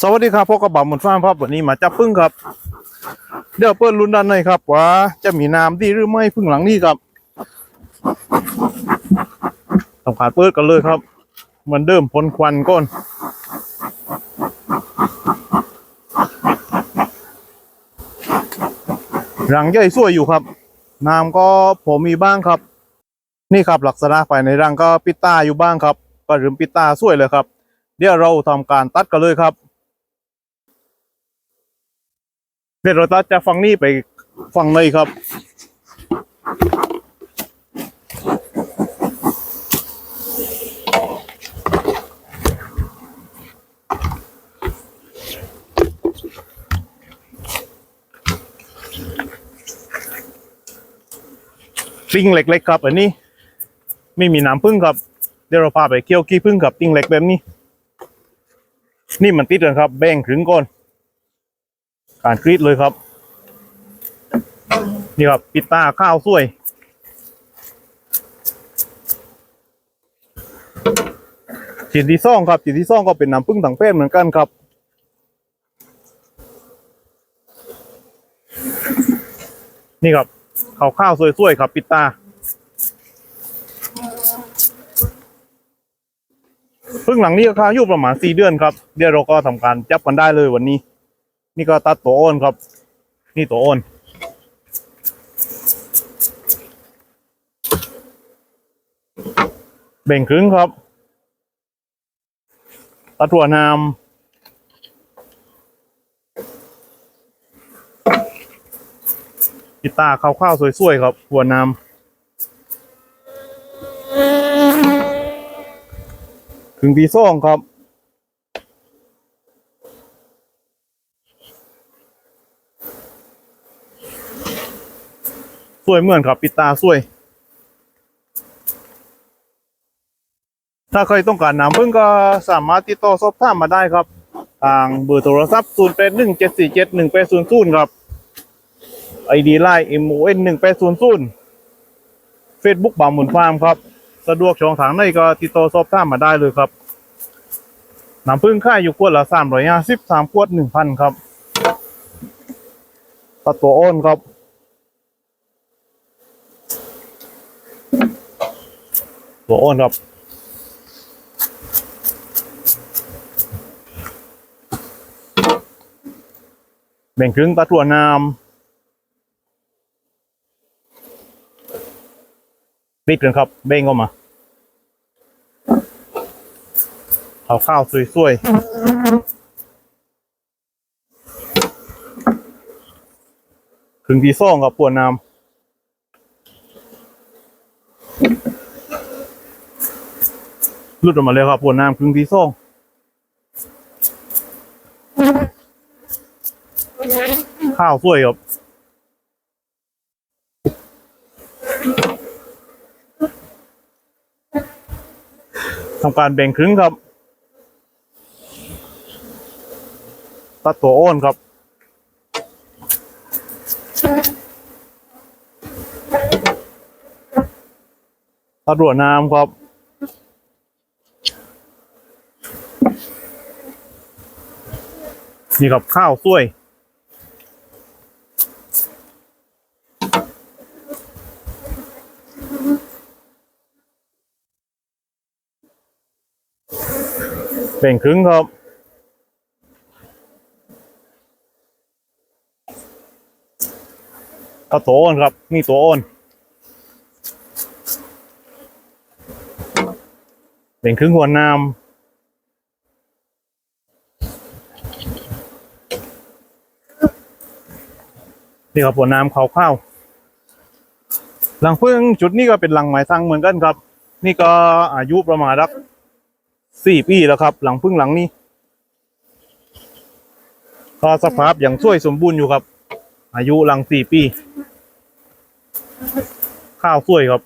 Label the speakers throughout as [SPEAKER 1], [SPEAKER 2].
[SPEAKER 1] สวัสดีครับพบกับบ่าวหมุนฟ้ามครับวันนี้มาจับพึ่งครับ เดี๋ยวเปิดลุ้นด้านในครับว่าจะมีน้ำดีหรือไม่พึ่งหลังนี้ครับทำการเปิดกันเลยครับ เหมือนเดิมพ่นควันก่อนรังใหญ่สวยอยู่ครับ น้ำก็ผมมีบ้างครับ นี่ครับลักษณะภายในรังก็ปิดตาอยู่บ้างครับก็รืมปิดตาสวยเลยครับ เดี๋ยวเราทำการตัดกันเลยครับเดี๋ยวเราตัดจากฝั่งนี้ไปฝั่งในครับติ้งเล็กๆครับ อันนี้ ไม่มีน้ำพึ่งครับ เดี๋ยวเราพาไปเคี่ยวขี้พึ่งกับติ้งเล็กแบบนี้ นี่มันติดกันครับ แบ่งถึงก่อนการกรีดเลยครับ นี่ครับ ปิดตาข้าวสวยชิ้นที่ซ่องครับชิ้นที่ซ่องก็เป็นน้ำพึ่งต่างเพศเหมือนกันครับนี่ครับข้าวข้าวสวยๆครับ ปิดตา พึ่งหลังนี้ราคาอยู่ประมาณสี่เดือนครับเดี๋ยวเราก็ทำการจับกันได้เลยวันนี้ นี่ก็ตัดตัวอ้นครับ นี่ตัวอ้นเบ่งครึ่งครับตัดถั่วนามกีตาร์ข้าวๆสวยๆครับหัวนาม ถึงที่ซ่องครับ สวยเหมือนครับ ปิดตาสวย ถ้าใครต้องการน้ำพึ่งก็สามารถติดต่อสอบถามมาได้ครับ ทางเบอร์โทรศัพท์ 0 8 1 7 4 7 1 8 0 0 ครับ ID Line MON 1 8 0 0 Facebook บ่าวหมุนฟาร์มครับ สะดวกช่องทางไหนก็ติดต่อสอบถามมาได้เลยครับน้ำพึ่งค่ายอยู่ขวดละ350 3ขวด1,000ครับตัดตัวอ้นครับตัวอ้นครับแบ่งครึ่งตัดถั่วนา ปิดกันครับ เบ่งเข้ามาเอาข้าวสวยๆถึงที่ซ่องครับปวนน้ำลุดออกมาเลยครับปวนน้ำครึ่งที่ซ่องข้าวสวยครับ ทำการแบ่งครึ่งครับ ตัดตัวอ้นครับตัดรัวน้ำครับนี่ครับข้าวสวย แบ่งครึ่งครับก็ตัวอ้นครับนี่ตัวอ้นแบ่งครึ่งหัวน้ำนี่ครับหัวน้ำขาวข้าวหลังพึ่งจุดนี้ก็เป็นหลังไม้สังเหมือนกันครับ นี่ก็อายุประมาณสัก สี่ปีแล้วครับ หลังพึ่งหลังนี้ก็สภาพอย่างสวยสมบูรณ์อยู่ครับ อายุหลังสี่ปี ข้าวสวยครับ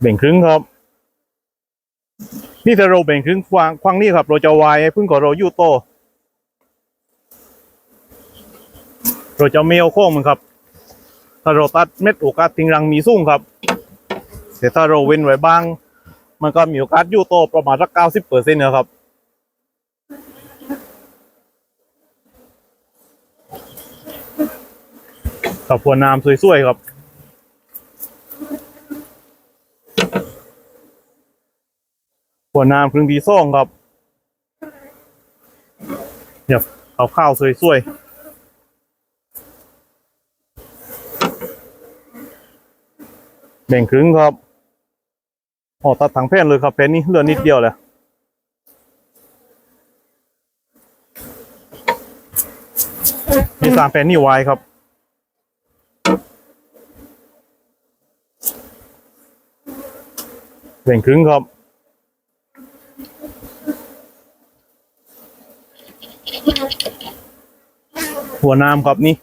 [SPEAKER 1] แบ่งครึ่งครับ นี่ถ้าเราแบ่งครึ่งควางควางนี่ครับ เราจะวายพึ่งของเราอยู่โต เราจะไม่เอาโค้งมันครับ ถ้าเราตัดเม็ดโอกาสทิ้งรังมีสูงครับ แต่ถ้าเราเว้นไว้บ้าง มันก็มีโอกาสอยู่โตประมาณสักเก้าสิบเปอร์เซ็นต์นะครับกับหัวน้ำสวยๆครับหัวน้ำครึ่งที่ซ่องครับเดี๋ยวเอาข้าวสวยๆแบ่งครึ่งครับ พอตัดถังแผ่นเลยครับแผ่นนี้เหลือนิดเดียวเลยมีสามแผ่นนี่ไว้ครับแบ่งครึ่งครับหัวน้ำครับนี่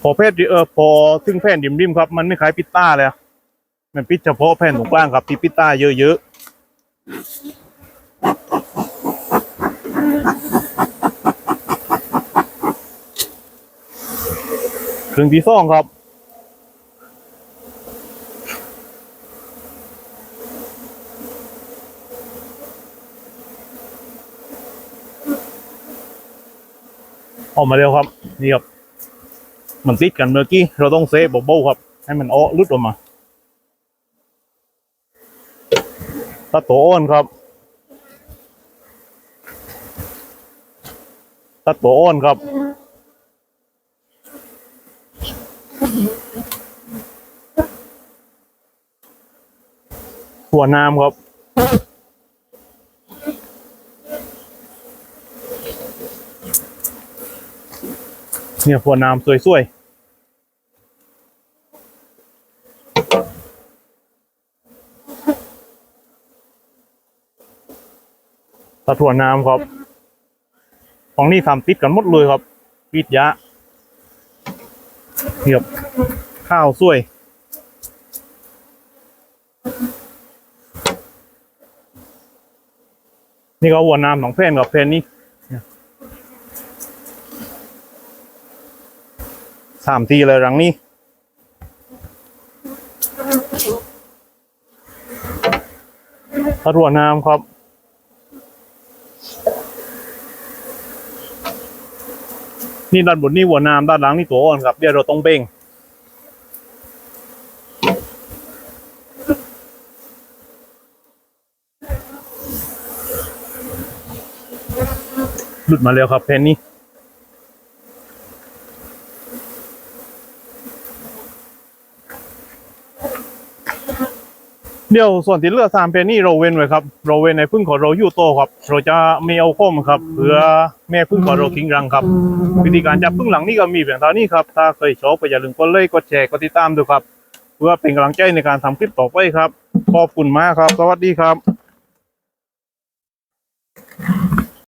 [SPEAKER 1] พอแพทย์เออพอถึงแผ่นริมๆครับ มันไม่คล้ายปิดต้าเลยอะ มันปิดเฉพาะแผ่นตรงกลางครับที่ปิดต้าเยอะๆครึ่งที่สองครับออกมาเร็วครับ นี่ครับ มันติดกันเมื่อกี้ เราต้องเซฟเบาๆครับ ให้มันอ้อลุดออกมา ตะโตอ้อนครับตะโตอ้อนครับหัวน้ำครับเนี่ยหัวน้ำสวยๆ ตะถั่วน้ำครับ ของนี่ทำติดกันหมดเลยครับปิดยะเหียบข้าวสวย นี่ก็หัวน้ำของเพนกับเพนนี่สามทีเลยรังนี้ตะรวน้ำครับ นี่ด้านบนนี่หัวน้ำด้านหลังนี่ตัวอ่อนครับเดี๋ยวเราต้องเบ่งหลุดมาแล้วครับเพนนี่ เดี๋ยวส่วนที่เหลือสามเพนนี่เราเว้นไว้ครับเราเว้นในพึ่งของเราอยู่โตครับ เราจะไม่เอาข้มครับเพื่อแม่พึ่งของเราทิ้งรังครับ วิธีการจับพึ่งหลังนี่ก็มีเพียงเท่านี้ครับถ้าเคยชอบก็อย่าลืมกดไลค์กดแชร์กดติดตามด้วยครับ เพื่อเป็นกำลังใจในการทำคลิปต่อไปครับขอบคุณมากครับ สวัสดีครับ